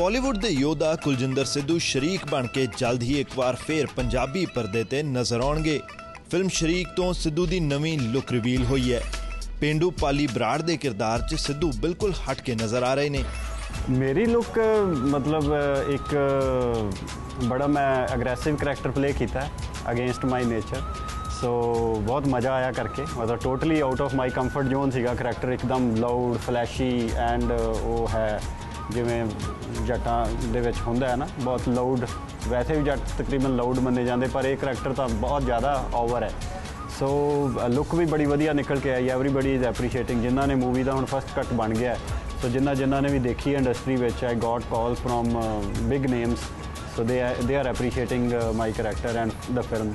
ਬਾਲੀਵੁੱਡ ਦੇ ਯੋਧਾ ਕੁਲਜਿੰਦਰ ਸਿੱਧੂ ਸ਼ਰੀਕ ਬਣ ਕੇ ਜਲਦ ਹੀ ਇੱਕ ਵਾਰ ਫੇਰ ਪੰਜਾਬੀ ਪਰਦੇ ਤੇ ਨਜ਼ਰ ਆਉਣਗੇ। ਫਿਲਮ ਸ਼ਰੀਕ ਤੋਂ ਸਿੱਧੂ ਦੀ ਨਵੀਂ ਲੁੱਕ ਰਿਵੀਲ ਹੋਈ ਹੈ। ਪਿੰਡੂ ਪਾਲੀ ਬਰਾੜ ਦੇ ਕਿਰਦਾਰ 'ਚ ਸਿੱਧੂ ਬਿਲਕੁਲ ਹਟ ਕੇ ਨਜ਼ਰ ਆ ਰਹੇ ਨੇ। ਮੇਰੀ ਲੁੱਕ, ਮਤਲਬ, ਇੱਕ, ਬੜਾ ਮੈਂ ਅਗਰੈਸਿਵ ਕਰੈਕਟਰ ਪਲੇ ਕੀਤਾ ਅਗੇਂਸਟ ਮਾਈ ਨੇਚਰ ਸੋ ਬਹੁਤ ਮਜ਼ਾ ਆਇਆ ਕਰਕੇ। ਮਤਲਬ totally out of my comfort zone ਸੀਗਾ ਕਰੈਕਟਰ ਇੱਕਦਮ ਲਾਊਡ ਫਲੈਸ਼ੀ ਐਂਡ ਉਹ ਹੈ ਜਿਵੇਂ ਜੱਟਾਂ ਦੇ ਵਿੱਚ ਹੁੰਦਾ ਹੈ ਨਾ, ਬਹੁਤ ਲਾਊਡ ਵੈਸੇ ਵੀ ਜੱਟ ਤਕਰੀਬਨ ਲਾਊਡ ਮੰਨੇ ਜਾਂਦੇ, ਪਰ ਇਹ ਕਰੈਕਟਰ ਤਾਂ ਬਹੁਤ ਜ਼ਿਆਦਾ ਓਵਰ ਹੈ। ਸੋ ਲੁੱਕ ਵੀ ਬੜੀ ਵਧੀਆ ਨਿਕਲ ਕੇ ਆਈ ਐਵਰੀਬਾਡੀ ਇਜ਼ ਐਪਰੀਸ਼ੀਏਟਿੰਗ ਜਿਨ੍ਹਾਂ ਨੇ ਮੂਵੀ ਦਾ ਹੁਣ ਫਸਟ ਕੱਟ ਬਣ ਗਿਆ ਸੋ ਜਿਨ੍ਹਾਂ ਜਿਨ੍ਹਾਂ ਨੇ ਵੀ ਦੇਖੀ ਇੰਡਸਟਰੀ ਵਿੱਚ I got call from big names so they they are appreciating my character and the film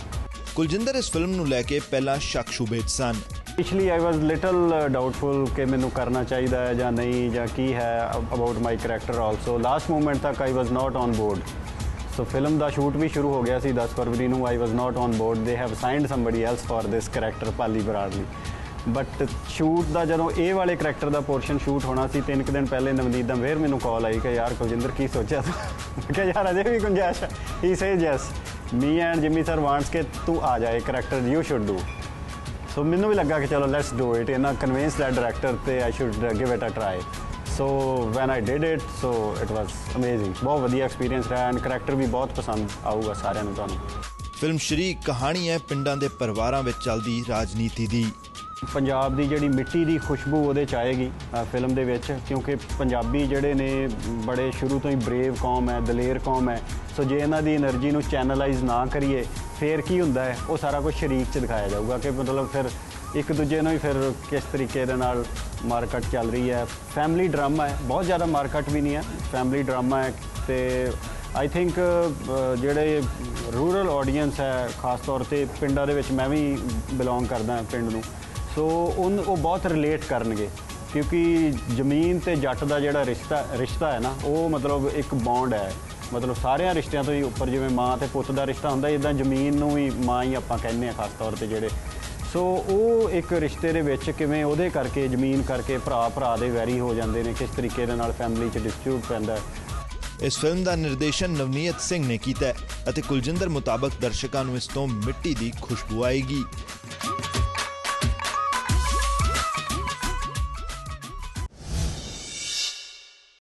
Kuljinder ਇਸ ਫਿਲਮ ਨੂੰ ਲੈ ਕੇ ਪਹਿਲਾਂ ਸ਼ੱਕ ਸ਼ੂਬੇ 'ਚ ਸਨ। ਪਿਛਲੀ ਆਈ ਵਾਸ ਲਿਟਲ ਡਾਊਟਫੁਲ ਕਿ ਮੈਨੂੰ ਕਰਨਾ ਚਾਹੀਦਾ ਹੈ ਜਾਂ ਨਹੀਂ ਜਾਂ ਕੀ ਹੈ about my character also last moment ਤੱਕ I was not on board so film the shoot ਵੀ ਸ਼ੁਰੂ ਹੋ ਗਿਆ ਸੀ 10 ਫਰਵਰੀ ਨੂੰ I was not on board they have signed somebody else for this character Pali ਬਰਾੜਲੀ but shoot ਦਾ ਜਦੋਂ ਇਹ ਵਾਲੇ ਕਰੈਕਟਰ ਦਾ ਪੋਰਸ਼ਨ ਸ਼ੂਟ ਹੋਣਾ ਸੀ, ਤਿੰਨ ਕੁ ਦਿਨ ਪਹਿਲੇ ਨਵਨੀਤ ਦਾ ਫੇਰ ਮੈਨੂੰ ਕਾਲ ਆਈ ਕਿ ਯਾਰ ਕੁਲਜਿੰਦਰ ਕੀ ਸੋਚਿਆ ਤੂੰ? ਮੈਂ ਕਿਹਾ ਯਾਰ ਅਜੇ ਵੀ ਗੁੰਜਾਇਸ਼ ਹੈ। He says Jass me and Jimmy sir wants ਕਿ ਤੂੰ ਆ ਜਾਏ character you should do so ਮੈਨੂੰ ਵੀ ਲੱਗਾ ਕਿ ਚਲੋ ਲੈਟਸ ਡੂ ਇਟ ਇਹਨਾਂ ਕਨਵਿੰਸ ਦਾ ਡਾਇਰੈਕਟਰ ਤੇ I should give it a try so when I did it so it was amazing ਬਹੁਤ ਵਧੀਆ ਐਕਸਪੀਰੀਅੰਸ ਰਿਹਾ ਐਂਡ ਕਰੈਕਟਰ ਵੀ ਬਹੁਤ ਪਸੰਦ ਆਊਗਾ ਸਾਰਿਆਂ ਨੂੰ ਤੁਹਾਨੂੰ। ਫਿਲਮ ਸ਼ਰੀਕ ਕਹਾਣੀ ਹੈ ਪਿੰਡਾਂ ਦੇ ਪਰਿਵਾਰਾਂ ਵਿੱਚ ਚੱਲਦੀ ਰਾਜਨੀਤੀ ਦੀ। ਪੰਜਾਬ ਦੀ ਜਿਹੜੀ ਮਿੱਟੀ ਦੀ ਖੁਸ਼ਬੂ ਉਹਦੇ ਚ ਆਏਗੀ ਫਿਲਮ ਦੇ ਵਿੱਚ, ਕਿਉਂਕਿ ਪੰਜਾਬੀ ਜਿਹੜੇ ਨੇ, ਬੜੇ ਸ਼ੁਰੂ ਤੋਂ ਹੀ ਬਰੇਵ ਕੌਮ ਹੈ, ਦਲੇਰ ਕੌਮ ਹੈ। ਸੋ ਜੇ ਇਹਨਾਂ ਦੀ એનર્ਜੀ ਨੂੰ ਚੈਨਲਾਈਜ਼ ਨਾ ਕਰੀਏ, ਫੇਰ ਕੀ ਹੁੰਦਾ ਹੈ? ਉਹ ਸਾਰਾ ਕੁਝ ਸ਼ਰੀਕ ਚ ਦਿਖਾਇਆ ਜਾਊਗਾ ਕਿ ਮਤਲਬ ਫਿਰ ਇੱਕ ਦੂਜੇ ਨੂੰ ਹੀ ਫਿਰ ਕਿਸ ਤਰੀਕੇ ਦੇ ਨਾਲ ਮਾਰਕੀਟ ਚੱਲ ਰਹੀ ਹੈ। ਫੈਮਿਲੀ ਡਰਾਮਾ ਹੈ, ਬਹੁਤ ਜ਼ਿਆਦਾ ਮਾਰਕੀਟ ਵੀ ਨਹੀਂ ਹੈ। ਫੈਮਿਲੀ ਡਰਾਮਾ ਹੈ ਤੇ ਆਈ ਥਿੰਕ uh, uh, ਜਿਹੜੇ ਰੂਰਲ ਆਡੀਅנס ਹੈ, ਖਾਸ ਤੌਰ ਤੇ ਪਿੰਡਾਂ ਦੇ ਵਿੱਚ ਮੈਂ ਵੀ ਬਿਲੋਂਗ ਕਰਦਾ ਪਿੰਡ ਨੂੰ। ਸੋ ਉਹ ਉਹ ਬਹੁਤ ਰਿਲੇਟ ਕਰਨਗੇ, ਕਿਉਂਕਿ ਜ਼ਮੀਨ ਤੇ ਜੱਟ ਦਾ ਜਿਹੜਾ ਰਿਸ਼ਤਾ ਰਿਸ਼ਤਾ ਹੈ ਨਾ, ਉਹ ਮਤਲਬ ਇੱਕ ਬੌਂਡ ਹੈ। ਮਤਲਬ ਸਾਰਿਆਂ ਰਿਸ਼ਤਿਆਂ ਤੋਂ ਹੀ ਉੱਪਰ, ਜਿਵੇਂ ਮਾਂ ਤੇ ਪੁੱਤ ਦਾ ਰਿਸ਼ਤਾ ਹੁੰਦਾ ਇਦਾਂ ਜ਼ਮੀਨ ਨੂੰ ਵੀ ਮਾਂ ਹੀ ਆਪਾਂ ਕਹਿੰਦੇ ਆ ਖਾਸ ਤੌਰ ਤੇ ਜਿਹੜੇ। ਸੋ ਉਹ ਇੱਕ ਰਿਸ਼ਤੇ ਦੇ ਵਿੱਚ ਕਿਵੇਂ ਉਹਦੇ ਕਰਕੇ ਜ਼ਮੀਨ ਕਰਕੇ ਭਰਾ ਭਰਾ ਦੇ ਵੈਰੀ ਹੋ ਜਾਂਦੇ ਨੇ, ਕਿਸ ਤਰੀਕੇ ਦੇ ਨਾਲ ਫੈਮਿਲੀ 'ਚ ਡਿਸਪਿਊਟ ਪੈਂਦਾ ਇਸ ਫਿਲਮ ਦਾ ਨਿਰਦੇਸ਼ਨ ਨਵਨੀਤ ਸਿੰਘ ਨੇ ਕੀਤਾ ਅਤੇ ਕੁਲਜਿੰਦਰ ਮੁਤਾਬਕ ਦਰਸ਼ਕਾਂ ਨੂੰ ਇਸ ਤੋਂ ਮਿੱਟੀ ਦੀ ਖੁਸ਼ਬੂ ਆਏਗੀ।